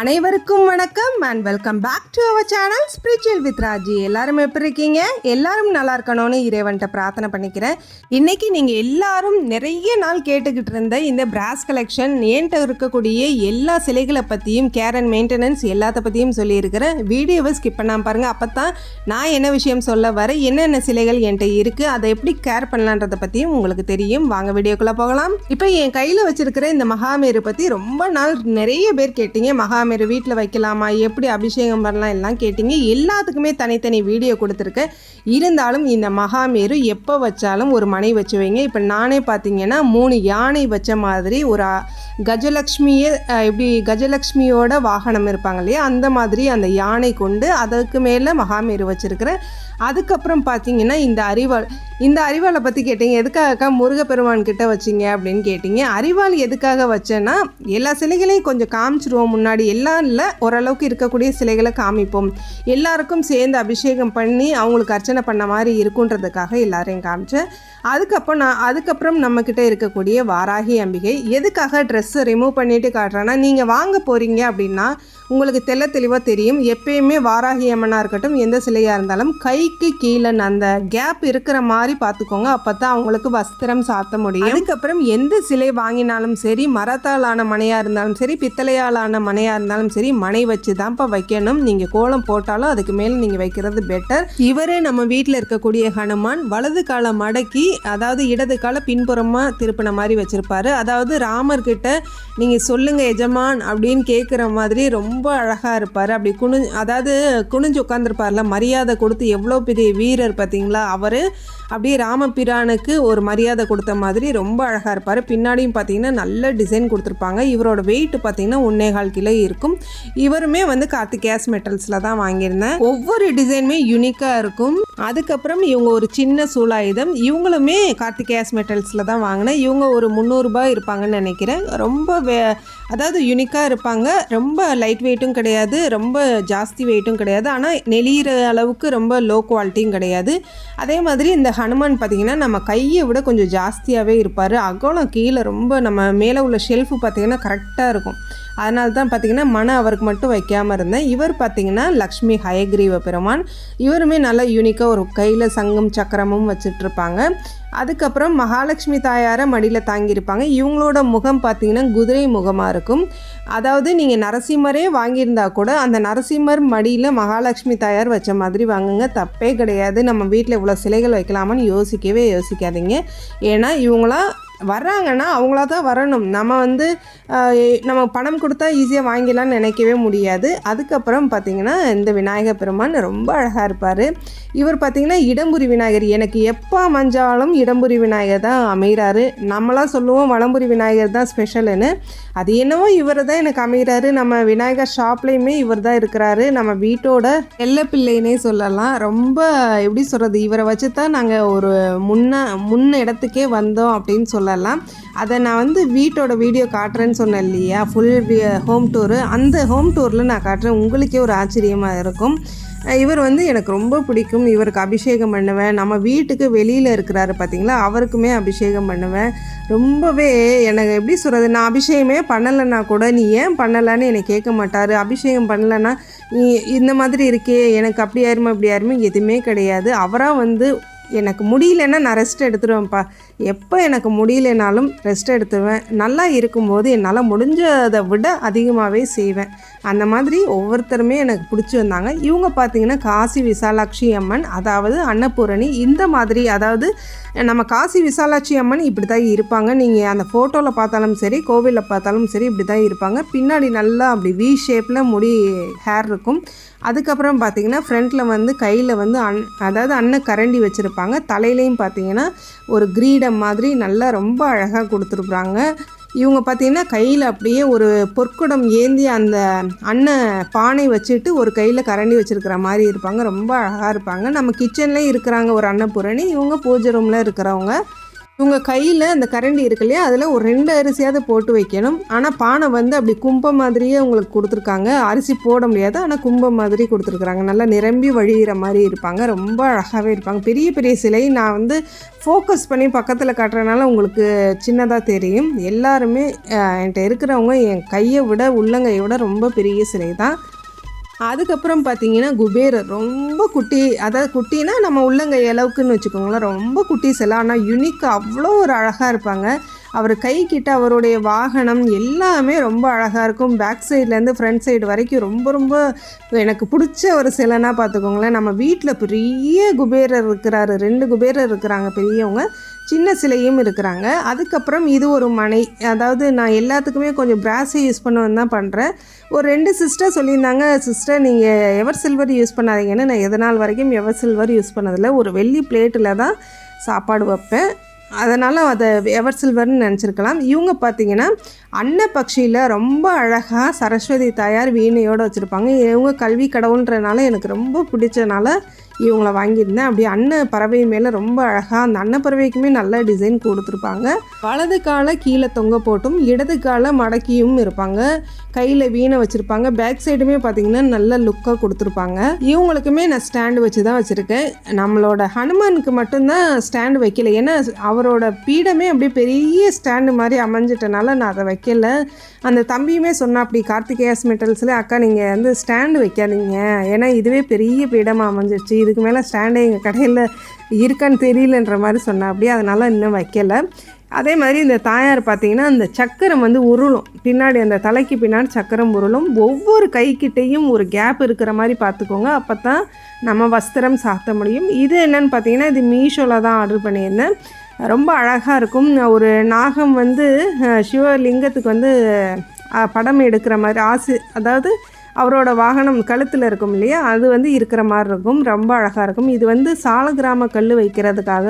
அனைவருக்கும் வணக்கம் and welcome back to our channel spiritual with Raji எல்லாரும் எப்படி இருக்கீங்க? எல்லாரும் நல்லா இருக்கணும்னு இறைவன்கிட்ட பிரார்த்தனை பண்ணிக்கிறேன். இன்னைக்கு நீங்கள் எல்லாரும் நிறைய நாள் கேட்டுக்கிட்டு இருந்த இந்த பிராஸ் கலெக்ஷன் என்கிட்ட இருக்கக்கூடிய எல்லா சிலைகளை பற்றியும் கேர் அண்ட் மெயின்டெனன்ஸ் எல்லாத்த பற்றியும் சொல்லியிருக்கிறேன். வீடியோவை ஸ்கிப் பண்ணாம பாருங்கள் அப்போ தான் நான் என்ன விஷயம் சொல்ல வர என்னென்ன சிலைகள் என்கிட்ட இருக்குது அதை எப்படி கேர் பண்ணலான்றதை பற்றியும் உங்களுக்கு தெரியும். வாங்க வீடியோக்குள்ளே போகலாம். இப்போ என் கையில் வச்சிருக்கிற இந்த மகாமேரு பற்றி ரொம்ப நாள் நிறைய பேர் கேட்டீங்க. மகாமேரு வீட்டில் வைக்கலாமா? எப்படி அபிஷேகம் பண்ணலாம்? எல்லாம் கேட்டீங்க. எல்லாத்துக்குமே தனித்தனி வீடியோ கொடுத்துருக்கேன் இருந்தாலும் இந்த மகாமேரு எப்போ வச்சாலும் ஒரு மனை வச்சு வைங்க இப்போ நானே பார்த்தீங்கன்னா மூணு யானை வச்ச மாதிரி ஒரு கஜலக்ஷ்மியை கஜலக்ஷ்மியே கஜலக்ஷ்மியோட வாகனம் இருப்பாங்க இல்லையா? அந்த மாதிரி அந்த யானை கொண்டு அதுக்கு மேலே மகாமேரு வச்சுருக்கிறேன் அதுக்கப்புறம் பார்த்தீங்கன்னா இந்த அறிவாள் இந்த அறிவாளை பற்றி கேட்டீங்க. எதுக்காக முருகப்பெருமான் கிட்ட வச்சீங்க அப்படின்னு கேட்டீங்க. அறிவாள் எதுக்காக வச்சேன்னா எல்லா சிலைகளையும் கொஞ்சம் காமிச்சிருவோம் முன்னாடி. எல்லாம் இல்லை ஓரளவுக்கு இருக்கக்கூடிய சிலைகளை காமிப்போம். எல்லாருக்கும் சேர்ந்து அபிஷேகம் பண்ணி அவங்களுக்கு அர்ச்சனை பண்ண மாதிரி இருக்குன்றதுக்காக எல்லாரையும் காமிச்சேன். அதுக்கப்புறம் நான் அதுக்கப்புறம் நம்மக்கிட்ட இருக்கக்கூடிய வாராகி அம்பிகை எதுக்காக ட்ரெஸ்ஸை ரிமூவ் பண்ணிவிட்டு காட்டுறேன்னா நீங்கள் வாங்க போகிறீங்க அப்படின்னா உங்களுக்கு தெள்ள தெளிவாக தெரியும். எப்பயுமே வாராகி அம்மனாக இருக்கட்டும் எந்த சிலையாக இருந்தாலும் கைக்கு கீழே அந்த கேப் இருக்கிற மாதிரி பார்த்துக்கோங்க. அப்போ தான் அவங்களுக்கு வஸ்திரம் சாத்த முடியும். அதுக்கப்புறம் எந்த சிலை வாங்கினாலும் சரி மரத்தால் ஆன மனையாக இருந்தாலும் சரி பித்தளையால் ஆன மனையாக இருந்தாலும் சரி மனை வச்சு தான்ப்பா வைக்கணும். நீங்கள் கோலம் போட்டாலும் அதுக்கு மேலே நீங்கள் வைக்கிறது பெட்டர் இவரே நம்ம வீட்டில் இருக்கக்கூடிய ஹனுமான் வலது காலை மடக்கி அதாவது இடது காலை பின்புறமாக திருப்பின மாதிரி வச்சுருப்பாரு. அதாவது ராமர்கிட்ட நீங்கள் சொல்லுங்கள் எஜமான் அப்படின்னு கேட்குற மாதிரி ரொம்ப ரொம்ப அழகாக இருப்பார். அப்படி குனிஞ்சு அதாவது குனிஞ்சு உட்காந்துருப்பார்ல மரியாதை கொடுத்து எவ்வளோ பெரிய வீரர் பார்த்தீங்களா? அவர் அப்படியே ராமபிரானுக்கு ஒரு மரியாதை கொடுத்த மாதிரி ரொம்ப அழகாக இருப்பார். பின்னாடியும் பார்த்தீங்கன்னா நல்ல டிசைன் கொடுத்துருப்பாங்க. இவரோட வெயிட் பார்த்தீங்கன்னா ஒன்னேகால் கிலோ இருக்கும். இவருமே வந்து கார்த்திகேஸ் மெட்டல்ஸில் தான் வாங்கியிருந்தேன். ஒவ்வொரு டிசைனுமே யூனிக்காக இருக்கும். அதுக்கப்புறம் இவங்க ஒரு சின்ன சூலாயுதம். இவங்களுமே கார்த்திகேயாஸ் மெட்டல்ஸில் தான் வாங்கினேன். இவங்க ஒரு முந்நூறுரூபா இருப்பாங்கன்னு நினைக்கிறேன். ரொம்ப வே அதாவது யூனிக்காக இருப்பாங்க. ரொம்ப லைட் வெயிட்டும் கிடையாது. ரொம்ப ஜாஸ்தி வெயிட்டும் கிடையாது. ஆனால் நெளிகிற அளவுக்கு ரொம்ப லோ குவாலிட்டியும் கிடையாது. அதே மாதிரி இந்த ஹனுமான் பார்த்திங்கன்னா நம்ம கையை விட கொஞ்சம் ஜாஸ்தியாகவே இருப்பார். அகலம் கீழே ரொம்ப நம்ம மேலே உள்ள ஷெல்ஃபு பார்த்திங்கன்னா கரெக்டாக இருக்கும். அதனால தான் பார்த்தீங்கன்னா மன அவருக்கு மட்டும் வைக்காமல் இருந்தேன். இவர் பார்த்தீங்கன்னா லக்ஷ்மி ஹயக்ரீவ பெருமான். இவருமே நல்லா யூனிக்காக ஒரு கையில் சங்கம் சக்கரமும் வச்சுட்ருப்பாங்க. அதுக்கப்புறம் மகாலட்சுமி தாயாரை மடியில் தாங்கியிருப்பாங்க. இவங்களோட முகம் பார்த்தீங்கன்னா குதிரை முகமாக இருக்கும். அதாவது நீங்கள் நரசிம்மரே வாங்கியிருந்தா கூட அந்த நரசிம்மர் மடியில் மகாலட்சுமி தாயார் வச்ச மாதிரி வாங்குங்க. தப்பே கிடையாது. நம்ம வீட்டில் இவ்வளோ சிலைகள் வைக்கலாமான்னு யோசிக்கவே யோசிக்காதீங்க. ஏன்னா இவங்களாம் வர்றாங்கன்னா அவங்களா தான் வரணும். நம்ம வந்து நம்ம பணம் கொடுத்தா ஈஸியாக வாங்கிடலாம்னு நினைக்கவே முடியாது. அதுக்கப்புறம் பார்த்திங்கன்னா இந்த விநாயகர் பெருமான் ரொம்ப அழகாக இருப்பார். இவர் பார்த்திங்கன்னா இடம்புரி விநாயகர். எனக்கு எப்போ அமைஞ்சாலும் இடம்புரி விநாயகர் தான் அமைகிறாரு நம்மளாம் சொல்லுவோம் வளம்புரி விநாயகர் தான் ஸ்பெஷலுன்னு அது என்னவோ இவர் தான் எனக்கு அமைகிறாரு நம்ம விநாயகர் ஷாப்லேயுமே இவர் தான் இருக்கிறாரு. நம்ம வீட்டோட செல்ல சொல்லலாம். ரொம்ப எப்படி சொல்கிறது இவரை வச்சு தான் நாங்கள் ஒரு முன்ன முன்ன இடத்துக்கே வந்தோம் அப்படின்னு சொல்லலாம். அதை நான் வந்து வீட்டோட வீடியோ காட்டுறேன்னு சொன்னேன் இல்லையா? ஃபுல் ஹோம் டூரு அந்த ஹோம் டூரில் நான் காட்டுறேன். உங்களுக்கே ஒரு ஆச்சரியமாக இருக்கும். இவர் வந்து எனக்கு ரொம்ப பிடிக்கும். இவருக்கு அபிஷேகம் பண்ணுவேன். நம்ம வீட்டுக்கு வெளியில் இருக்கிறாரு பார்த்தீங்களா அவருக்குமே அபிஷேகம் பண்ணுவேன். ரொம்பவே எனக்கு எப்படி சொல்கிறது நான் அபிஷேகமே பண்ணலைன்னா கூட நீ ஏன் பண்ணலைன்னு என்னை கேட்க மாட்டார். அபிஷேகம் பண்ணலைன்னா நீ இந்த மாதிரி இருக்கே. எனக்கு அப்படி ஆயிருமா இப்படி ஆயிருமா எதுவுமே கிடையாது. அவராக வந்து எனக்கு முடியலன்னா நான் ரெஸ்ட் எடுத்துருவேன்ப்பா. எப்போ எனக்கு முடியலனாலும் ரெஸ்ட் எடுத்துவேன் நல்லா இருக்கும்போது என்னால் முடிஞ்சதை விட அதிகமாகவே செய்வேன். அந்த மாதிரி ஒவ்வொருத்தருமே எனக்கு பிடிச்சி வந்தாங்க. இவங்க பார்த்திங்கன்னா காசி விசாலாட்சி அம்மன் அதாவது அன்னபூரணி இந்த மாதிரி அதாவது நம்ம காசி விசாலாட்சி அம்மன் இப்படி தான் இருப்பாங்க. நீங்கள் அந்த ஃபோட்டோவில் பார்த்தாலும் சரி கோவிலில் பார்த்தாலும் சரி இப்படி தான் இருப்பாங்க. பின்னாடி நல்லா அப்படி வி ஷேப்பில் முடி ஹேர் இருக்கும். அதுக்கப்புறம் பார்த்திங்கன்னா ஃப்ரண்ட்டில் வந்து கையில் வந்து அன் அதாவது அன்ன கரண்டி வச்சுருப்பாங்க. தலையிலையும் பார்த்தீங்கன்னா ஒரு கிரீடம் மாதிரி நல்லா ரொம்ப அழகாக கொடுத்துருக்குறாங்க. இவங்க பார்த்தீங்கன்னா கையில் அப்படியே ஒரு பொற்குடம் ஏந்தி அந்த அன்ன பானை வச்சுட்டு ஒரு கையில் கரண்டி வச்சுருக்கிற மாதிரி இருப்பாங்க. ரொம்ப அழகாக இருப்பாங்க. நம்ம கிச்சன்லேயும் இருக்கிறாங்க ஒரு அன்னபூரணி. இவங்க பூஜை ரூமில் இருக்கிறவங்க. உங்கள் கையில் அந்த கரண்டி இருக்கு இல்லையா? அதில் ஒரு ரெண்டு அரிசியாவது போட்டு வைக்கணும். ஆனால் பானை வந்து அப்படி கும்பம் மாதிரியே உங்களுக்கு கொடுத்துருக்காங்க. அரிசி போட முடியாது ஆனால் கும்பம் மாதிரி கொடுத்துருக்குறாங்க. நல்லா நிரம்பி வழிகிற மாதிரி இருப்பாங்க. ரொம்ப அழகாகவே இருப்பாங்க. பெரிய பெரிய சிலை நான் வந்து ஃபோக்கஸ் பண்ணி பக்கத்தில் காட்டுறதுனால உங்களுக்கு சின்னதாக தெரியும். எல்லாருமே என்கிட்ட இருக்கிறவங்க என் கையை விட உள்ளங்கையை விட ரொம்ப பெரிய சிலை தான் அதுக்கப்புறம் பார்த்தீங்கன்னா குபேரர் ரொம்ப குட்டி அதாவது குட்டினா நம்ம உள்ளங்கை அளவுக்குன்னு வச்சுக்கோங்களேன் ரொம்ப குட்டி சிலை ஆனால் யுனிக் அவ்வளோ ஒரு அழகாக இருப்பாங்க. அவர் கை கிட்ட அவருடைய வாகனம் எல்லாமே ரொம்ப அழகாக இருக்கும். பேக் சைட்லேருந்து ஃப்ரண்ட் சைடு வரைக்கும் ரொம்ப ரொம்ப எனக்கு பிடிச்ச ஒரு சிலைனா பார்த்துக்கோங்களேன். நம்ம வீட்டில் பெரிய குபேரர் இருக்கிறாரு. ரெண்டு குபேரர் இருக்கிறாங்க பெரியவங்க. சின்ன சிலையும் இருக்கிறாங்க. அதுக்கப்புறம் இது ஒரு மனை. அதாவது நான் எல்லாத்துக்குமே கொஞ்சம் பிராஸை யூஸ் பண்ணுவேன் தான் பண்ணுறேன் ஒரு ரெண்டு சிஸ்டர் சொல்லியிருந்தாங்க சிஸ்டர் நீங்கள் எவர் சில்வர் யூஸ் பண்ணாதீங்கன்னு. நான் எதனால் வரைக்கும் எவர் சில்வர் யூஸ் பண்ணதில்லை. ஒரு வெள்ளி பிளேட்டில் தான் சாப்பாடு வைப்பேன். அதனால் அதை எவர் சில்வர்னு நினச்சிருக்கலாம். இவங்க பார்த்தீங்கன்னா அன்ன பக்ஷியில் ரொம்ப அழகாக சரஸ்வதி தாயார் வீணையோடு வச்சுருப்பாங்க. இவங்க கல்வி கடவுள்ன்றனால எனக்கு ரொம்ப பிடிச்சனால இவங்கள வாங்கியிருந்தேன். அப்படியே அன்ன பறவை மேலே ரொம்ப அழகாக அந்த அன்ன பறவைக்குமே நல்ல டிசைன் கொடுத்துருப்பாங்க. வலது காலை கீழே தொங்க போட்டும் இடது காலை மடக்கியும் இருப்பாங்க. கையில் வீணை வச்சுருப்பாங்க. பேக் சைடுமே பார்த்தீங்கன்னா நல்ல லுக்காக கொடுத்துருப்பாங்க. இவங்களுக்குமே நான் ஸ்டாண்டு வச்சு தான் வச்சுருக்கேன். நம்மளோட ஹனுமானுக்கு மட்டும்தான் ஸ்டாண்டு வைக்கல. ஏன்னா அவரோட பீடமே அப்படியே பெரிய ஸ்டாண்டு மாதிரி அமைஞ்சிட்டனால நான் அதை வைக்கல. அந்த தம்பியுமே சொன்னா அப்படி கார்த்திகேயாஸ் மெட்டல்ஸில் அக்கா நீங்கள் வந்து ஸ்டாண்டு வைக்காதீங்க. ஏன்னா இதுவே பெரிய பீடமாக அமைஞ்சிருச்சு. இதுக்கு மேலே ஸ்டாண்டே எங்கள் கடையில் இருக்கான்னு தெரியலன்ற மாதிரி சொன்னா அப்படியே அதனால் இன்னும் வைக்கல. அதே மாதிரி இந்த தாயார் பார்த்தீங்கன்னா அந்த சக்கரம் வந்து உருளும். பின்னாடி அந்த தலைக்கு பின்னாடி சக்கரம் உருளும். ஒவ்வொரு கைக்கிட்டேயும் ஒரு கேப் இருக்கிற மாதிரி பார்த்துக்கோங்க. அப்போ தான் நம்ம வஸ்திரம் சாத்த முடியும். இது என்னென்னு பார்த்தீங்கன்னா இது மீஷோவில் தான் ஆர்டர் பண்ணியிருந்தேன். ரொம்ப அழகாக இருக்கும். ஒரு நாகம் வந்து சிவலிங்கத்துக்கு வந்து படம் எடுக்கிற மாதிரி ஆசி அதாவது அவரோட வாகனம் கழுத்தில் இருக்கும் இல்லையா? அது வந்து இருக்கிற மாதிரி இருக்கும். ரொம்ப அழகாக இருக்கும். இது வந்து சாலகிராம கல் வைக்கிறதுக்காக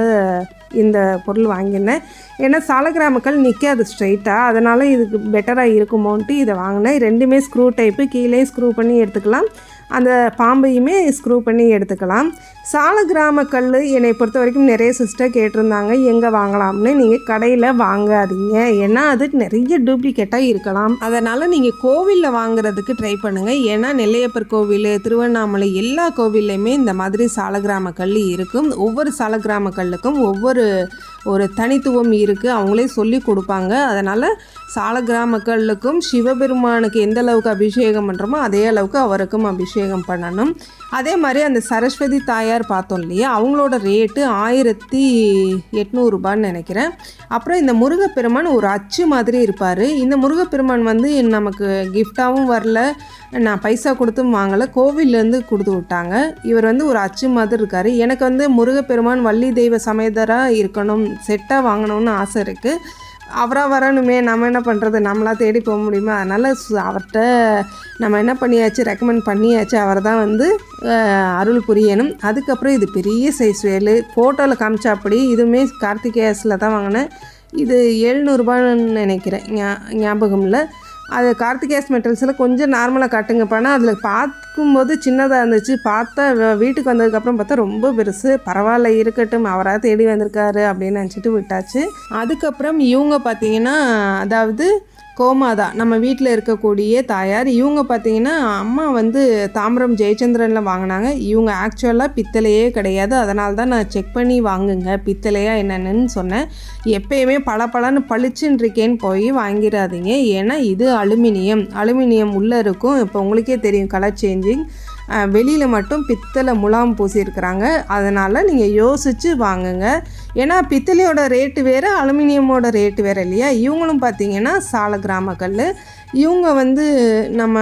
இந்த பொருள் வாங்கினேன். ஏன்னா சாலகிராம கல் நிற்காது ஸ்ட்ரைட்டாக அதனால் இதுக்கு பெட்டராக இருக்குமோன்ட்டு இதை வாங்கினேன். ரெண்டுமே ஸ்க்ரூ டைப்பு கீழே ஸ்க்ரூ பண்ணி எடுத்துக்கலாம். அந்த பாம்பையுமே ஸ்க்ரூ பண்ணி எடுத்துக்கலாம். சாலக்கிராம கல் என்னை பொறுத்த வரைக்கும் நிறைய சிஸ்டர் கேட்டிருந்தாங்க. எங்கே வாங்கலாம்னு நீங்கள் கடையில் வாங்காதீங்க. ஏன்னா அது நிறைய டூப்ளிகேட்டாக இருக்கலாம். அதனால் நீங்கள் கோவிலில் வாங்குறதுக்கு ட்ரை பண்ணுங்கள் ஏன்னா நெல்லையப்பர் கோவில் திருவண்ணாமலை எல்லா கோவில்லையுமே இந்த மாதிரி சாலக்கிராம கல் இருக்கும். ஒவ்வொரு சாலக்கிராம கல்லுக்கும் ஒவ்வொரு ஒரு தனித்துவம் இருக்குது அவங்களே சொல்லி கொடுப்பாங்க. அதனால் சாலக்கிராம மக்களுக்கும் சிவபெருமானுக்கு எந்த அளவுக்கு அபிஷேகம் பண்ணுறோமோ அதே அளவுக்கு அவருக்கும் அபிஷேகம் பண்ணணும். அதே மாதிரி அந்த சரஸ்வதி தாயார் பார்த்தோம் இல்லையா? அவங்களோட ரேட்டு ஆயிரத்தி எட்நூறுபான்னு நினைக்கிறேன். அப்புறம் இந்த முருகப்பெருமான் ஒரு அச்சு மாதிரி இருப்பார். இந்த முருகப்பெருமான் வந்து நமக்கு கிஃப்டாகவும் வரல. நான் பைசா கொடுத்தும் வாங்கலை. கோவில்லேருந்து கொடுத்து விட்டாங்க. இவர் வந்து ஒரு அச்சு மாதிரி இருக்கார். எனக்கு வந்து முருகப்பெருமான் வள்ளி தெய்வ சமேதராக இருக்கணும் செட்டாக வாங்கணும்னு ஆசை இருக்குது அவராக வரணுமே நம்ம என்ன பண்ணுறது நம்மளாக தேடி போக முடியுமா? அதனால் அவர்கிட்ட நம்ம என்ன பண்ணியாச்சு ரெக்கமெண்ட் பண்ணியாச்சு அவர் தான் வந்து அருள் புரியணும் அதுக்கப்புறம் இது பெரிய சைஸ் வேலு. ஃபோட்டோவில் காமிச்சா அப்படி இதுவுமே கார்த்திகேயஸில் தான் வாங்கினேன். இது எழுநூறுபான்னு நினைக்கிறேன் ஞா- ஞாபகம் இல்லை. அது கார்த்திகேஸ் மெட்டல்ஸில் கொஞ்சம் நார்மலாக காட்டுங்கப்பானா அதில் பார்க்கும்போது சின்னதாக இருந்துச்சு. பார்த்தா வீட்டுக்கு வந்ததுக்கப்புறம் பார்த்தா ரொம்ப பெருசு. பரவாயில்ல இருக்கட்டும். அவராக தேடி வந்திருக்காரு அப்படின்னு நினச்சிட்டு விட்டாச்சு. அதுக்கப்புறம் இவங்க பார்த்தீங்கன்னா அதாவது கோமாதா நம்ம வீட்டில் இருக்கக்கூடிய தாயார் இவங்க பார்த்தீங்கன்னா அம்மா வந்து தாம்பரம் ஜெயச்சந்திரனில் வாங்கினாங்க. இவங்க ஆக்சுவலாக பித்தளையே கிடையாது. அதனால தான் நான் செக் பண்ணி வாங்குங்க. பித்தளையா என்னென்னு சொன்னேன். எப்பயுமே பளபளன்னு பளிச்சுன்னு இருக்கேன்னு போய் வாங்கிடாதீங்க ஏன்னா இது அலுமினியம். அலுமினியம் உள்ளே இருக்கும். இப்போ உங்களுக்கே தெரியும் கலர் சேஞ்சிங் வெளியில் மட்டும் பித்தளை முலாம் பூசியிருக்கிறாங்க அதனால் நீங்கள் யோசித்து வாங்குங்க. ஏன்னா பித்தளையோட ரேட்டு வேறு அலுமினியமோட ரேட்டு வேறு இல்லையா? இவங்களும் பார்த்தீங்கன்னா சால கிராமக்கல் இவங்க வந்து நம்ம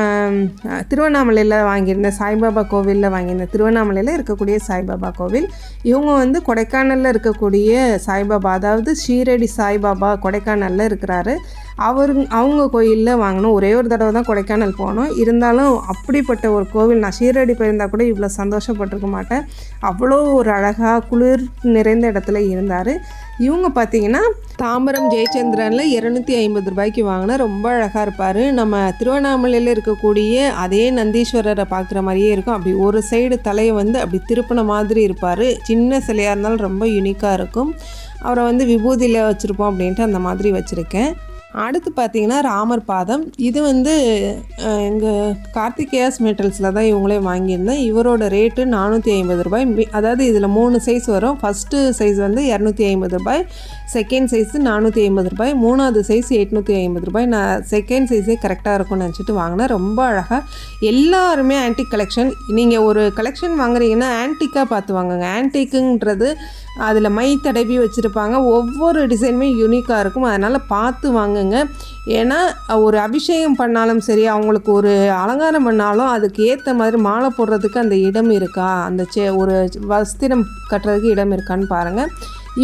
திருவண்ணாமலையில் வாங்கியிருந்த சாய்பாபா கோவிலில் வாங்கியிருந்த திருவண்ணாமலையில் இருக்கக்கூடிய சாய்பாபா கோவில். இவங்க வந்து கொடைக்கானலில் இருக்கக்கூடிய சாய்பாபா அதாவது ஷீரடி சாய்பாபா கொடைக்கானலில் இருக்கிறாரு. அவர் அவங்க கோயிலில் வாங்கினோம் ஒரே ஒரு தடவை தான் கொடைக்கானல் போனோம். இருந்தாலும் அப்படிப்பட்ட ஒரு கோவில் நான் ஷீரடி போயிருந்தால் கூட இவ்வளோ சந்தோஷப்பட்டிருக்க மாட்டேன். அவ்வளோ ஒரு அழகாக குளிர் நிறைந்த இடத்துல இருந்தார். இவங்க பார்த்தீங்கன்னா தாம்பரம் ஜெயச்சந்திரனில் இரநூத்தி ஐம்பது ரூபாய்க்கு வாங்கினா ரொம்ப அழகாக இருப்பார். நம்ம திருவண்ணாமலையில் இருக்கக்கூடிய அதே நந்தீஸ்வரரை பார்க்குற மாதிரியே இருக்கும். அப்படி ஒரு சைடு தலையை வந்து அப்படி திருப்பின மாதிரி இருப்பார். சின்ன சிலையாக இருந்தாலும் ரொம்ப யூனிக்காக இருக்கும். அவரை வந்து விபூதியில் வச்சுருப்போம் அப்படின்ட்டு அந்த மாதிரி வச்சுருக்கேன். அடுத்து பார்த்தீங்கன்னா ராமர் பாதம். இது வந்து எங்கள் கார்த்திகேயாஸ் மெட்டல்ஸில் தான் இவங்களே வாங்கியிருந்தேன். இவரோட ரேட்டு நானூற்றி ஐம்பது ரூபாய். அதாவது இதில் மூணு சைஸ் வரும். ஃபஸ்ட்டு சைஸ் வந்து இரநூத்தி ஐம்பது ரூபாய். செகண்ட் சைஸு நானூற்றி ஐம்பது ரூபாய். மூணாவது சைஸ் எட்நூற்றி ஐம்பது ரூபாய். நான் செகண்ட் சைஸே கரெக்டாக இருக்கும்னு நினச்சிட்டு வாங்கினேன். ரொம்ப அழகாக எல்லாருமே ஆன்டிக் கலெக்ஷன் நீங்கள் ஒரு கலெக்ஷன் வாங்குறீங்கன்னா ஆன்டிக்காக பார்த்து வாங்குங்க. ஆன்டிக்குன்றது அதில் மை தடவி வச்சுருப்பாங்க. ஒவ்வொரு டிசைனுமே யூனிக்காக இருக்கும். அதனால் பார்த்து வாங்குங்க. ஏன்னா ஒரு அபிஷேகம் பண்ணாலும் சரி அவங்களுக்கு ஒரு அலங்காரம் பண்ணாலும் அதுக்கு ஏற்ற மாதிரி மாலை போடுறதுக்கு அந்த இடம் இருக்கா? அந்த சே ஒரு வஸ்திரம் கட்டுறதுக்கு இடம் இருக்கான்னு பாருங்கள்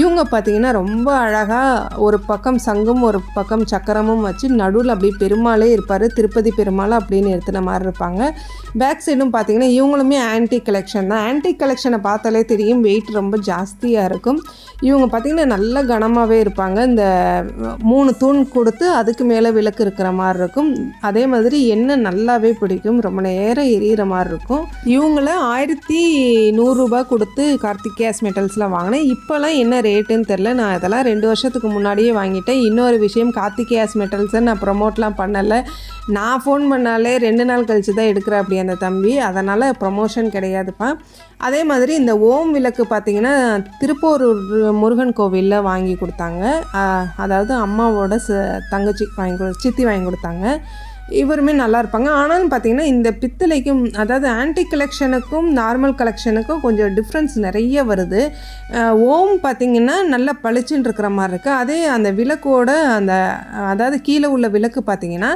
இவங்க பார்த்தீங்கன்னா ரொம்ப அழகாக ஒரு பக்கம் சங்கும் ஒரு பக்கம் சக்கரமும் வச்சு நடுவில் அப்படியே பெருமாளே இருப்பார். திருப்பதி பெருமாள் அப்படின்னு எடுத்துன மாதிரி இருப்பாங்க. பேக் சைடும் பார்த்தீங்கன்னா இவங்களுமே ஆன்டி கலெக்ஷன் தான். ஆன்டி கலெக்ஷனை பார்த்தாலே தெரியும் வெயிட் ரொம்ப ஜாஸ்தியாக இருக்கும். இவங்க பார்த்தீங்கன்னா நல்ல கனமாகவே இருப்பாங்க. இந்த மூணு தூண் கொடுத்து அதுக்கு மேலே விளக்கு இருக்கிற மாதிரி இருக்கும். அதே மாதிரி எண்ணெய் நல்லாவே பிடிக்கும். ரொம்ப நேரம் எரியிற மாதிரி இருக்கும். இவங்கள ஆயிரத்தி நூறுரூபா கொடுத்து கார்த்திகேஸ் மெட்டல்ஸ்லாம் வாங்கினேன். இப்போல்லாம் என்ன ரேட்டுன்னு தெரில நான் இதெல்லாம் ரெண்டு வருஷத்துக்கு முன்னாடியே வாங்கிட்டேன். இன்னொரு விஷயம் கார்த்திகேயாஸ் மெட்டல்ஸை நான் ப்ரமோட்லாம் பண்ணலை. நான் ஃபோன் பண்ணாலே ரெண்டு நாள் கழிச்சு தான் எடுக்கிறேன் அப்படி அந்த தம்பி. அதனால் ப்ரொமோஷன் கிடையாதுப்பா. அதே மாதிரி இந்த ஓம் விளக்கு பார்த்தீங்கன்னா திருப்போரூர் முருகன் கோவிலில் வாங்கி கொடுத்தாங்க. அதாவது அம்மாவோட ச தங்கச்சி வாங்கி கொடு சித்தி வாங்கி கொடுத்தாங்க. இவருமே நல்லா இருப்பாங்க. ஆனாலும் பார்த்தீங்கன்னா இந்த பித்தளைக்கும் அதாவது ஆன்டி கலெக்ஷனுக்கும் நார்மல் கலெக்ஷனுக்கும் கொஞ்சம் டிஃப்ரென்ஸ் நிறைய வருது. ஓம் பார்த்திங்கன்னா நல்லா பளிச்சுன்னு இருக்கிற மாதிரி இருக்குது அதே அந்த விளக்கோட அந்த அதாவது கீழே உள்ள விளக்கு பார்த்தீங்கன்னா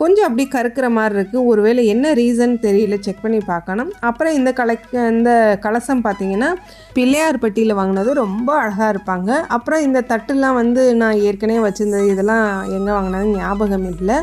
கொஞ்சம் அப்படி கருக்கிற மாதிரி இருக்குது ஒருவேளை என்ன ரீசன் தெரியல செக் பண்ணி பார்க்கணும். அப்புறம் இந்த கலெக் இந்த கலசம் பார்த்தீங்கன்னா பிள்ளையார்பட்டியில் வாங்கினது ரொம்ப அழகாக இருப்பாங்க. அப்புறம் இந்த தட்டுலாம் வந்து நான் ஏற்கனவே வச்சுருந்தது இதெல்லாம் எங்கே வாங்கினது ஞாபகம் இல்லை.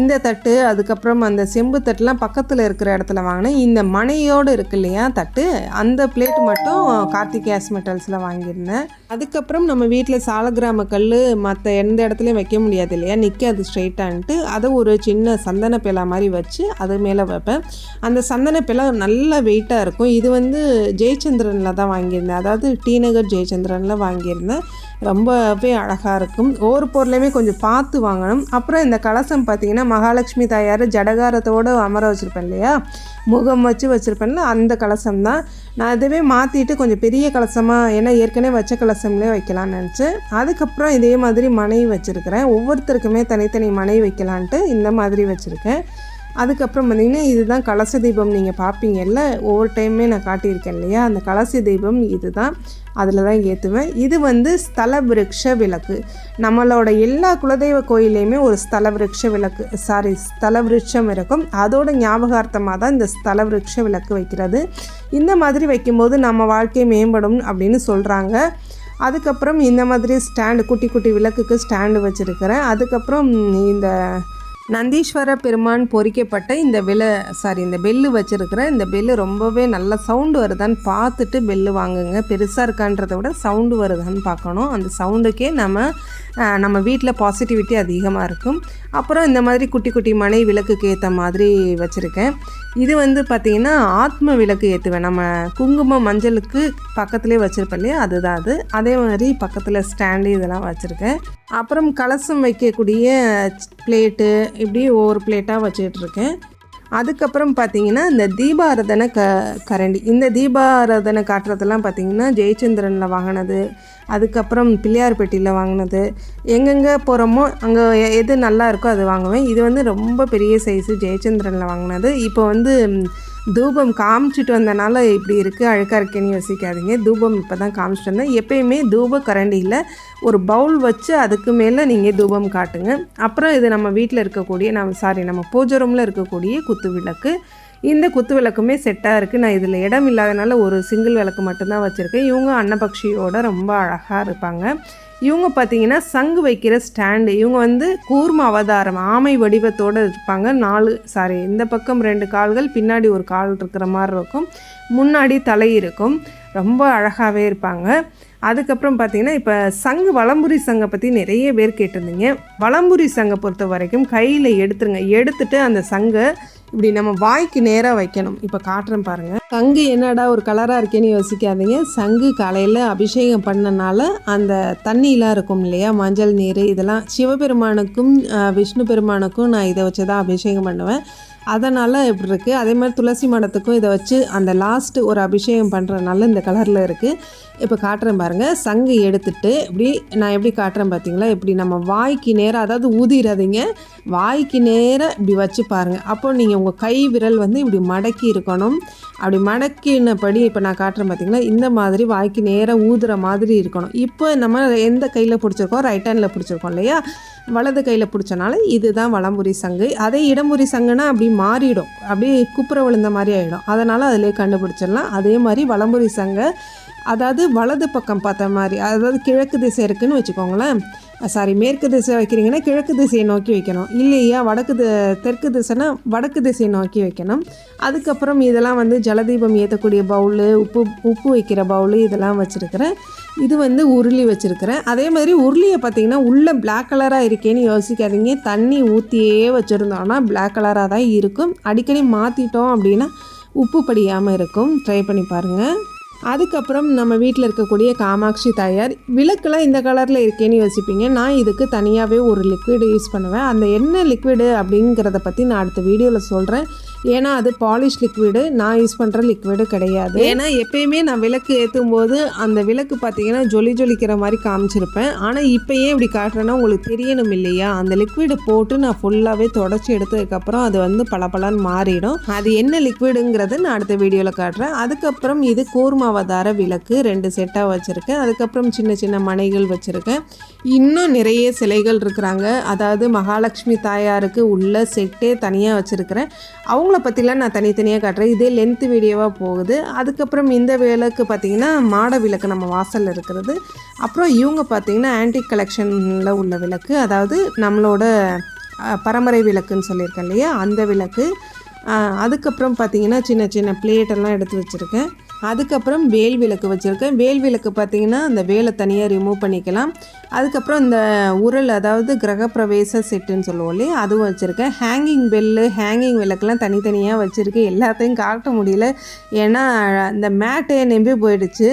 இந்த தட்டு அதுக்கப்புறம் அந்த செம்பு தட்டுலாம் பக்கத்தில் இருக்கிற இடத்துல வாங்கினேன். இந்த மனையோடு இருக்கு இல்லையா தட்டு அந்த பிளேட் மட்டும் கார்த்திகேஸ் மெட்டல்ஸில் வாங்கியிருந்தேன். அதுக்கப்புறம் நம்ம வீட்டில் சாலகிராம கல் மற்ற எந்த இடத்துலையும் வைக்க முடியாது இல்லையா நிற்காது ஸ்ட்ரெயிட்டான்ட்டு அதை ஒரு சின்ன சந்தன பிலா மாதிரி வச்சு அது மேலே வைப்பேன். அந்த சந்தன பிலா நல்ல வெயிட்டாக இருக்கும். இது வந்து ஜெயச்சந்திரனில் தான் வாங்கியிருந்தேன். அதாவது டி நகர் ஜெயச்சந்திரனில் வாங்கியிருந்தேன். ரொம்பவே அழகாக இருக்கும். ஒவ்வொரு பொருளையுமே கொஞ்சம் பார்த்து வாங்கணும். அப்புறம் இந்த கலசம் பார்த்தீங்கன்னா மகாலட்சுமி தாயார் ஜடகாரத்தோடு அமர வச்சுருப்பேன் இல்லையா? முகம் வச்சு வச்சுருப்பேன்ல அந்த கலசம் தான் நான் இதுவே மாற்றிட்டு கொஞ்சம் பெரிய கலசமாக ஏன்னா ஏற்கனவே வச்ச கலசம்லேயே வைக்கலான்னு நினச்சேன். அதுக்கப்புறம் இதே மாதிரி மனை வச்சுருக்கிறேன். ஒவ்வொருத்தருக்குமே தனித்தனி மனை வைக்கலான்ட்டு இந்த மாதிரி வச்சுருக்கேன். அதுக்கப்புறம் பார்த்திங்கன்னா இதுதான் கலச தீபம் நீங்கள் பார்ப்பீங்கல்ல ஒவ்வொரு டைமே நான் காட்டியிருக்கேன் இல்லையா? அந்த கலச தீபம் இதுதான். அதில் தான் ஏற்றுவேன் இது வந்து ஸ்தல விருட்ச விளக்கு. நம்மளோட எல்லா குலதெய்வ கோயிலையுமே ஒரு ஸ்தல விருட்ச விளக்கு சாரி ஸ்தல விருட்சம் இருக்கும். அதோட ஞாபகார்த்தமாக தான் இந்த ஸ்தல விருட்ச விளக்கு வைக்கிறது. இந்த மாதிரி வைக்கும்போது நம்ம வாழ்க்கை மேம்படும் அப்படின்னு சொல்கிறாங்க அதுக்கப்புறம் இந்த மாதிரி ஸ்டாண்டு குட்டி குட்டி விளக்குக்கு ஸ்டாண்டு வச்சுருக்கிறேன். அதுக்கப்புறம் இந்த நந்தீஸ்வர பெருமான் பொறிக்கப்பட்ட இந்த விலை சாரி இந்த பெல்லு வச்சுருக்கிற இந்த பெல்லு ரொம்பவே நல்ல சவுண்டு வருதான்னு பார்த்துட்டு பெல்லு வாங்குங்க. பெருசாக இருக்கான்றதை விட சவுண்டு வருதான்னு பார்க்கணும். அந்த சவுண்டுக்கே நம்ம நம்ம வீட்டில் பாசிட்டிவிட்டி அதிகமாக இருக்கும். அப்புறம் இந்த மாதிரி குட்டி குட்டி மனை விளக்குக்கு ஏற்ற மாதிரி வச்சுருக்கேன். இது வந்து பார்த்திங்கன்னா ஆத்ம விளக்கு ஏற்றுவேன் நம்ம குங்குமம் மஞ்சளுக்கு பக்கத்துலேயே வச்சுருப்பேன் இல்லையா? அதுதான் அது. அதே மாதிரி பக்கத்தில் ஸ்டாண்டு இதெல்லாம் வச்சுருக்கேன். அப்புறம் கலசம் வைக்கக்கூடிய பிளேட்டு இப்படி ஒவ்வொரு பிளேட்டாக வச்சுட்ருக்கேன் அதுக்கப்புறம் பார்த்தீங்கன்னா இந்த தீபாரதனை க கரண்டி. இந்த தீபாரதனை காட்டுறதெல்லாம் பார்த்தீங்கன்னா ஜெயச்சந்திரனில் வாங்கினது அதுக்கப்புறம் பிள்ளையார்பட்டியில் வாங்கினது. எங்கெங்கே போகிறோமோ அங்கே எது நல்லா இருக்கோ அது வாங்குவேன். இது வந்து ரொம்ப பெரிய சைஸு ஜெயச்சந்திரனில் வாங்கினது. இப்போ வந்து தூபம் காமிச்சிட்டு வந்தனால இப்படி இருக்குது அழுக்காக இருக்கேன்னு யோசிக்காதீங்க. தூபம் இப்போ தான் காமிச்சிட்டு வந்தேன். எப்பயுமே தூப கரண்டியில் ஒரு பவுல் வச்சு அதுக்கு மேலே நீங்கள் தூபம் காட்டுங்க. அப்புறம் இது நம்ம வீட்டில் இருக்கக்கூடிய நம்ம சாரி நம்ம பூஜை ரூமில் இருக்கக்கூடிய குத்து விளக்கு இந்த குத்து விளக்குமே செட்டாக இருக்குது நான் இதில் இடம் இல்லாதனால ஒரு சிங்கிள் விளக்கு மட்டும்தான் வச்சுருக்கேன். இவங்க அன்னபக்ஷியோட ரொம்ப அழகாக இருப்பாங்க. இவங்க பார்த்தீங்கன்னா சங்கு வைக்கிற ஸ்டாண்டு இவங்க வந்து கூர்ம அவதாரம் ஆமை வடிவத்தோடு இருப்பாங்க. நாலு சாரி இந்த பக்கம் ரெண்டு கால்கள் பின்னாடி ஒரு கால் இருக்கிற மாதிரி இருக்கும். முன்னாடி தலை இருக்கும். ரொம்ப அழகாகவே இருப்பாங்க. அதுக்கப்புறம் பார்த்தீங்கன்னா இப்போ சங்கு வளம்புரி சங்கை பற்றி நிறைய பேர் கேட்டிருந்தீங்க. வளம்புரி சங்கை பொறுத்த வரைக்கும் கையில் எடுத்துருங்க. எடுத்துட்டு அந்த சங்கை இப்படி நம்ம வாய்க்கு நேராக வைக்கணும். இப்போ காட்டுறேன் பாருங்கள் சங்கு என்னடா ஒரு கலராக இருக்கேன்னு யோசிக்காதீங்க. சங்கு காலையில் அபிஷேகம் பண்ணனால அந்த தண்ணியெலாம் இருக்கும் இல்லையா? மஞ்சள் நீர் இதெல்லாம் சிவபெருமானுக்கும் விஷ்ணு பெருமானுக்கும் நான் இதை வச்சு தான் அபிஷேகம் பண்ணுவேன். அதனால் இப்படி இருக்குது அதே மாதிரி துளசி மடத்துக்கும் இதை வச்சு அந்த லாஸ்ட்டு ஒரு அபிஷேகம் பண்ணுறதுனால இந்த கலரில் இருக்குது இப்போ காட்டுறேன் பாருங்கள் சங்கு எடுத்துட்டு இப்படி நான் எப்படி காட்டுறேன் பார்த்தீங்களா இப்படி நம்ம வாய்க்கு நேராக அதாவது ஊதிடாதீங்க வாய்க்கு நேராக இப்படி வச்சு பாருங்கள் அப்போ நீங்கள் உங்கள் கை விரல் வந்து இப்படி மடக்கி இருக்கணும். அப்படி மடக்கினபடி இப்போ நான் காட்டுறேன் பார்த்தீங்களா இந்த மாதிரி வாய்க்கு நேராக ஊதுற மாதிரி இருக்கணும். இப்போ நம்ம எந்த கையில் பிடிச்சிருக்கோம்? ரைட் ஹேண்டில் பிடிச்சிருக்கோம் இல்லையா? வலது கையில் பிடிச்சனால இதுதான் வலம்புரி சங்கு. அதே இடமுறை சங்குனா அப்படி மாறிடும். அப்படியே குப்புற விழுந்த மாதிரி ஆகிடும் அதனால் அதிலே கண்டுபிடிச்சிடலாம். அதே மாதிரி வலம்புரி சங்க அதாவது வலது பக்கம் பார்த்த மாதிரி அதாவது கிழக்கு திசை இருக்குதுன்னு வச்சுக்கோங்களேன். சாரி மேற்கு திசை வைக்கிறீங்கன்னா கிழக்கு திசையை நோக்கி வைக்கணும். இல்லையா வடக்கு தெற்கு திசைனா வடக்கு திசையை நோக்கி வைக்கணும். அதுக்கப்புறம் இதெல்லாம் வந்து ஜலதீபம் ஏற்றக்கூடிய பவுலு உப்பு உப்பு வைக்கிற பவுலு இதெல்லாம் வச்சுருக்கிறேன். இது வந்து உருளி வச்சுருக்கிறேன். அதே மாதிரி உருளியை பார்த்தீங்கன்னா உள்ளே பிளாக் கலராக இருக்கேன்னு யோசிக்காதீங்க. தண்ணி ஊற்றியே வச்சுருந்தோம்னா பிளாக் கலராக தான் இருக்கும். அடிக்கடி மாற்றிட்டோம் அப்படின்னா உப்பு படியாமல் இருக்கும். ட்ரை பண்ணி பாருங்கள் அதுக்கப்புறம் நம்ம வீட்டில் இருக்கக்கூடிய காமாட்சி தாயார் விளக்குலாம் இந்த கலரில் இருக்கேன்னு யோசிப்பீங்க. நான் இதுக்கு தனியாகவே ஒரு லிக்விடு யூஸ் பண்ணுவேன். அந்த என்ன லிக்விடு அப்படிங்கிறத பற்றி நான் அடுத்த வீடியோவில் சொல்கிறேன் ஏன்னா அது பாலிஷ் லிக்விடு நான் யூஸ் பண்ணுற லிக்விடு கிடையாது. ஏன்னா எப்பயுமே நான் விளக்கு ஏற்றும் போது அந்த விளக்கு பார்த்தீங்கன்னா ஜொலி ஜொலிக்கிற மாதிரி காமிச்சிருப்பேன். ஆனால் இப்போ ஏன் இப்படி காட்டுறேன்னா உங்களுக்கு தெரியணும் இல்லையா? அந்த லிக்விடு போட்டு நான் ஃபுல்லாகவே தொடச்சி எடுத்ததுக்கப்புறம் அது வந்து பளபளன்னு மாறிடும். அது என்ன லிக்விடுங்கிறது நான் அடுத்த வீடியோவில் காட்டுறேன். அதுக்கப்புறம் இது கூர்மாவதார விளக்கு ரெண்டு செட்டாக வச்சுருக்கேன். அதுக்கப்புறம் சின்ன சின்ன மனைகள் வச்சுருக்கேன். இன்னும் நிறைய சிலைகள் இருக்கிறாங்க. அதாவது மகாலட்சுமி தாயாருக்கு உள்ள செட்டே தனியாக வச்சுருக்கிறேன். அவங்கள பற்றிலாம் நான் தனித்தனியாக காட்டுறேன். இதே லென்த்து வீடியோவாக போகுது. அதுக்கப்புறம் இந்த விளக்கு பார்த்திங்கன்னா மாட விளக்கு நம்ம வாசலில் இருக்கிறது. அப்புறம் இவங்க பார்த்திங்கன்னா ஆன்டிக் கலெக்ஷனில் உள்ள விளக்கு. அதாவது நம்மளோட பரம்பரை விளக்குன்னு சொல்லியிருக்கேன் இல்லையா? அந்த விளக்கு. அதுக்கப்புறம் பார்த்திங்கன்னா சின்ன சின்ன பிளேட்டெல்லாம் எடுத்து வச்சுருக்கேன். அதுக்கப்புறம் வேல் விளக்கு வச்சுருக்கேன். வேல் விளக்கு பார்த்திங்கன்னா அந்த வேலை தனியாக ரிமூவ் பண்ணிக்கலாம். அதுக்கப்புறம் இந்த உரல் அதாவது கிரகப்பிரவேச செட்டுன்னு சொல்லுவோம் இல்லையா? அதுவும் வச்சுருக்கேன். ஹேங்கிங் பெல்லு ஹேங்கிங் விளக்கெலாம் தனித்தனியாக வச்சுருக்கேன். எல்லாத்தையும் காட்ட முடியல. ஏன்னா இந்த மேட்டே நம்பி போயிடுச்சு.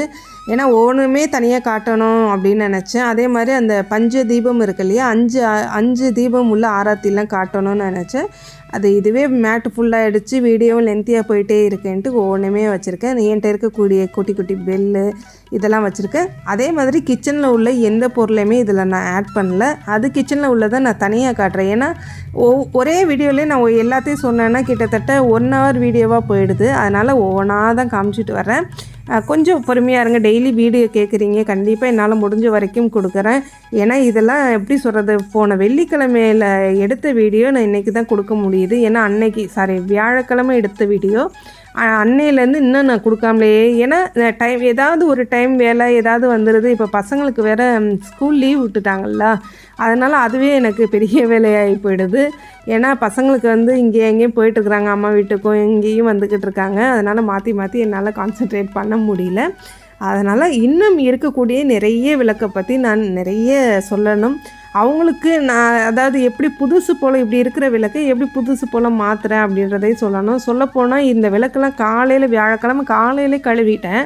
ஏன்னா ஒவ்வொன்றுமே தனியாக காட்டணும் அப்படின்னு நினச்சேன். அதே மாதிரி அந்த பஞ்ச தீபம் இருக்கு இல்லையா? அஞ்சு அஞ்சு தீபம் உள்ள ஆராத்திலாம் காட்டணும்னு நினச்சேன். அது இதுவே மேட்டு ஃபுல்லாகிடுச்சு வீடியோவும் லென்த்தியாக போயிட்டே இருக்கேன்ட்டு ஒவ்வொன்றுமே வச்சுருக்கேன். என்கிட்ட இருக்கக்கூடிய குட்டி குட்டி பெல்லு இதெல்லாம் வச்சுருக்கேன். அதே மாதிரி கிச்சனில் உள்ள எந்த பொருளையுமே இதில் நான் ஆட் பண்ணல. அது கிச்சனில் உள்ளதை நான் தனியாக காட்டுறேன். ஏன்னா ஒ ஒரே வீடியோலேயே நான் எல்லாத்தையும் சொன்னேன்னா கிட்டத்தட்ட ஒன் ஹவர் வீடியோவாக போயிடுது. அதனால் ஒவ்வொன்றா தான் காமிச்சிட்டு வரேன் கொஞ்சம் பொறுமையாக இருங்க. டெய்லி வீடியோ கேட்குறீங்க கண்டிப்பாக என்னால் முடிஞ்ச வரைக்கும் கொடுக்குறேன். ஏன்னா இதெல்லாம் எப்படி சொல்கிறது போன வெள்ளிக்கிழமையில் எடுத்த வீடியோ நான் இன்றைக்கி தான் கொடுக்க முடியுது. ஏன்னா அன்னைக்கு சாரி வியாழக்கிழமை எடுத்த வீடியோ. அன்னையிலேருந்து இன்னும் நான் கொடுக்காமலே ஏன்னா டைம் ஏதாவது ஒரு டைம் வேலை ஏதாவது வந்துடுது இப்போ பசங்களுக்கு வேறு ஸ்கூல் லீவ் விட்டுட்டாங்கல்ல. அதனால் அதுவே எனக்கு பெரிய வேலையாகி போயிடுது. ஏன்னா பசங்களுக்கு வந்து இங்கே எங்கேயும் போயிட்டுருக்குறாங்க. அம்மா வீட்டுக்கும் இங்கேயும் வந்துக்கிட்டு இருக்காங்க. அதனால் மாற்றி மாற்றி என்னால் கான்சென்ட்ரேட் பண்ண முடியல. அதனால் இன்னும் இருக்கக்கூடிய நிறைய விளக்கை பற்றி நான் நிறைய சொல்லணும். அவங்களுக்கு நான் அதாவது எப்படி புதுசு போல் இப்படி இருக்கிற விளக்கை எப்படி புதுசு போல் மாற்றுறேன் அப்படின்றதையும் சொல்லணும். சொல்லப்போனால் இந்த விளக்கெல்லாம் காலையில் வியாழக்கிழமை காலையிலே கழுவிட்டேன்.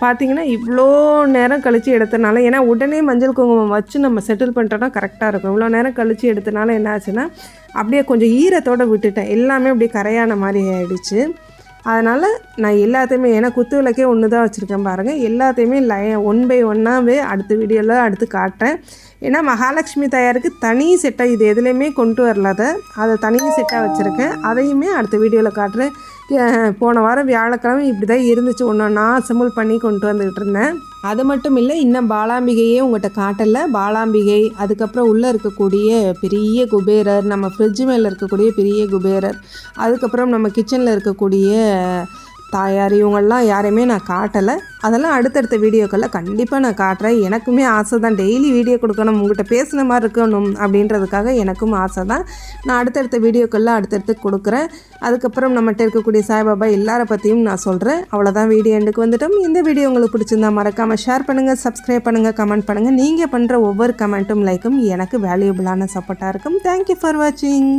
பார்த்திங்கன்னா இவ்வளோ நேரம் கழித்து எடுத்தனால ஏன்னா உடனே மஞ்சள் குங்குமம் வச்சு நம்ம செட்டில் பண்ணிட்டோம்னா கரெக்டாக இருக்கும். இவ்வளோ நேரம் கழித்து எடுத்தனால என்ன ஆச்சுன்னா அப்படியே கொஞ்சம் ஈரத்தோடு விட்டுட்டேன். எல்லாமே அப்படியே கரையான மாதிரி ஆகிடுச்சு அதனால் நான் எல்லாத்தையுமே ஏன்னா குத்து விளக்கே ஒன்று தான் வச்சுருக்கேன் பாருங்கள் எல்லாத்தையுமே லை ஒன் பை ஒன்னாகவே அடுத்த வீடியோவில் அடுத்து காட்டுறேன். ஏன்னா மகாலட்சுமி தாயாருக்கு தனி செட்டாக இது எதுலேயுமே கொண்டு வரல அதை அதை தனி செட்டாக வச்சுருக்கேன். அதையுமே அடுத்த வீடியோவில் காட்டுறேன். போன வாரம் வியாழக்கிழமை இப்படி தான் இருந்துச்சு. ஒன்று நான் அசம்பிள் பண்ணி கொண்டு வந்துக்கிட்டு இருந்தேன். அது மட்டும் இல்லை இன்னும் பாலாம்பிகையே உங்கள்கிட்ட காட்டலை. பாலாம்பிகை அதுக்கப்புறம் உள்ளே இருக்கக்கூடிய பெரிய குபேரர் நம்ம ஃப்ரிட்ஜ் மேலே இருக்கக்கூடிய பெரிய குபேரர் அதுக்கப்புறம் நம்ம கிச்சனில் இருக்கக்கூடிய தாயார் இவங்கள்லாம் யாரையுமே நான் காட்டலை. அதெல்லாம் அடுத்தடுத்த வீடியோக்களில் கண்டிப்பாக நான் காட்டுறேன். எனக்குமே ஆசை தான் டெய்லி வீடியோ கொடுக்கணும். உங்கள்கிட்ட பேசின மாதிரி இருக்கணும் அப்படின்றதுக்காக எனக்கும் ஆசை தான் நான் அடுத்தடுத்த வீடியோக்களில் அடுத்தடுத்து கொடுக்குறேன். அதுக்கப்புறம் நம்மகிட்ட இருக்கக்கூடிய சாய்பாபா எல்லாரை பற்றியும் நான் சொல்கிறேன் அவ்வளோதான் வீடியோ எண்டுக்கு வந்துட்டோம். இந்த வீடியோ உங்களுக்கு பிடிச்சிருந்தா மறக்காமல் ஷேர் பண்ணுங்கள் சப்ஸ்கிரைப் பண்ணுங்கள் கமெண்ட் பண்ணுங்கள் நீங்கள் பண்ணுற ஒவ்வொரு கமெண்ட்டும் லைக்கும் எனக்கு வேல்யூபிளான சப்போர்ட்டாக இருக்கும். தேங்க்யூ ஃபார் வாட்சிங்